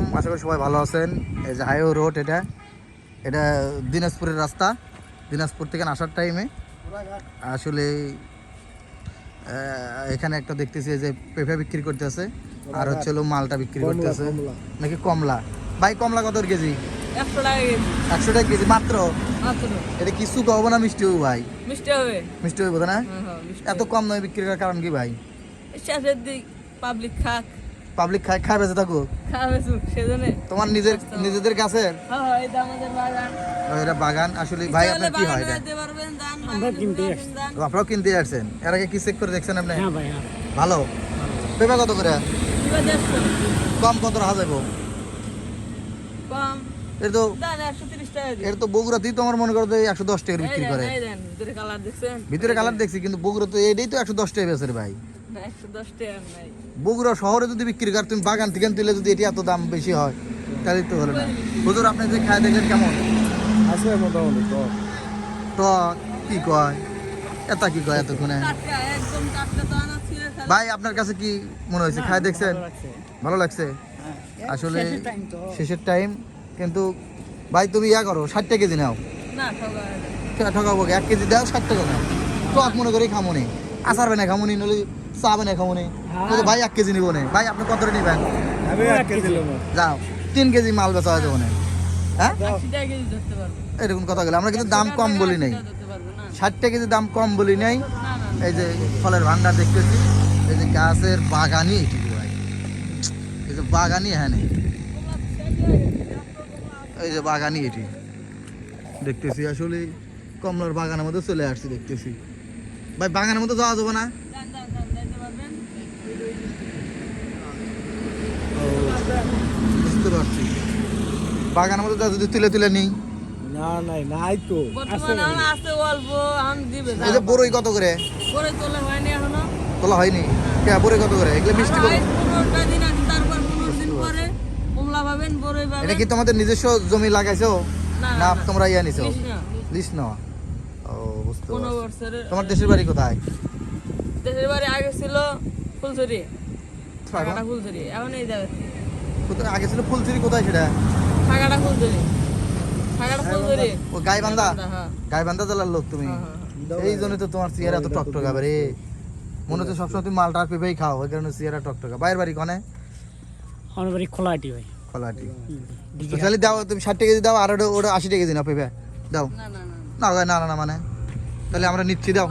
আলাইকুম। আশা করি সবাই ভালো আছেন। এই যে হাইও রোড এটা। এটা দিনাজপুরের রাস্তা। দিনাজপুর থেকে আসার টাইমে আসলে এখানে একটা দেখতেছি যে পেঁপে বিক্রি করতেছে। আর হচ্ছে হলো মালটা বিক্রি করতেছে। নাকি কমলা? ভাই কমলা কত কেজি? একশো টাকা কেজি। একশো টাকা কেজি মাত্র? মাত্র। এটা কি সুখ হব না মিষ্টি হব ভাই? মিষ্টি হবে। মিষ্টি হইব না? হ্যাঁ হ্যাঁ এত কম নয় বিক্রি করার কারণ কি ভাই? হবে। পাবলিক খাক। পাবলিক খায় খায় বেঁচে থাকুক তোমার নিজের নিজেদের কাছে? এটা বাগান। আসলে ভাই আপনার কি হয় দিতে পারবেন দান আমরা কিনতে আপনারাও কিনতে আসছেন? এর আগে কি চেক করে দেখছেন আপনি? হ্যাঁ ভাই হ্যাঁ। ভালো? পেঁপা কত করে? কম কত রাখা যাব এর তো একশো তিরিশ টাকা দিন এর তো বগুড়াতেই তো মনে করো একশো দশ টাকা এই বিক্রি করে। ভিতরে কালার দেখছেন? ভিতরে কালার দেখছি কিন্তু বগুড়া তো এটাই তো একশো দশ টাকা বেচে ভাই। না একশো দশ টাকা নাই। বগুড়া শহরে যদি বিক্রি কর তুমি বাগান থেকে তুলে যদি এটি এত দাম বেশি হয় তাহলে তো হলো না। হুজুর আপনি যে খায় দেখেন কেমন? আছে মোটামুটি তো টক কি কয়? এটা কি কয় এতক্ষণে? তো ভাই আপনার কাছে কি মনে হয়েছে? খায় দেখছেন? ভালো লাগছে। হ্যাঁ। আসলে শেষের টাইম কিন্তু ভাই তুমি ইয়া করো ষাট টাকা কেজি নাও। না ঠকা ঠকা- ঠকাবো? এক কেজি দাও ষাট টাকা নাও টক মনে করি খামুনি। আচার বেনে খামুনি নলে চা বেনে খামুনি বলছে, ভাই এক কেজি নিবো নে। ভাই আপনি কত নিবেন? আমি এক কেজি দিলাম যাও তিন কেজি মাল বেচা হয়ে হ্যাঁ? এরকম কথা গেলে আমরা কিন্তু দাম কম বলি নাই। ধরতে পারব না। ষাট টাকা কেজি দাম কম বলি নাই। না না এই যে ফলের ভান্ডার দেখতেছি। এই যে গাছের বাগানই এটি ভাই। এই যে বাগানই হ্যাঁ নেই এই যে বাগানই এটি। দেখতেছি আসলে কমলার বাগানের মধ্যে চলে আসছি দেখতেছি। ভাই বাগানের মধ্যে যাওয়া যাবে না? বুঝতে পারছি। বাগানের মধ্যে যা যদি তুলে তুলে নিই। না নাই নাই তো। আছে। অল্প দিবে এই যে বড়ই কত করে? করে তোলা হয়নি এখনও। তোলা হয়নি? কে বড়ই কত করে? এগুলো মিষ্টি কত দিন আছে তারপর পনেরো দিন পরে কমলা পাবেন বড়ই এটা কি তোমাদের নিজস্ব জমি লাগাইছো? না তোমরা ইয়া নিছো? লিস না। ও বুঝতে পারছি। তোমার দেশের বাড়ি কোথায়? দেশের বাড়ি আগে ছিল ফুলছড়ি ফুলছড়ি এখন এই যাবে কোথায়? আগে ছিল ফুলচুরি কোথায় সেটা? ফুলছড়ি ও গাইবান্ধা? হ্যাঁ। গাইবান্ধা জেলার লোক তুমি। হ্যাঁ, হ্যাঁ, এই জন্য তো তোমার চেয়ারা এত টকটকা রে মনে হচ্ছে সবসময় তুমি মালটা আর পেঁপেই খাও। ওই কারণে চেয়ারা টকটকা। বাইরের বাড়ি কনে? আমার বাড়ি খোলাটি ভাই। খোলাটি তাহলে দাও তুমি ষাট কেজি দাও আর ওটা আশি কেজি নাও পেঁপে। দাও। না না না না। না না না মানে। তাহলে আমরা নিচ্ছি দাও।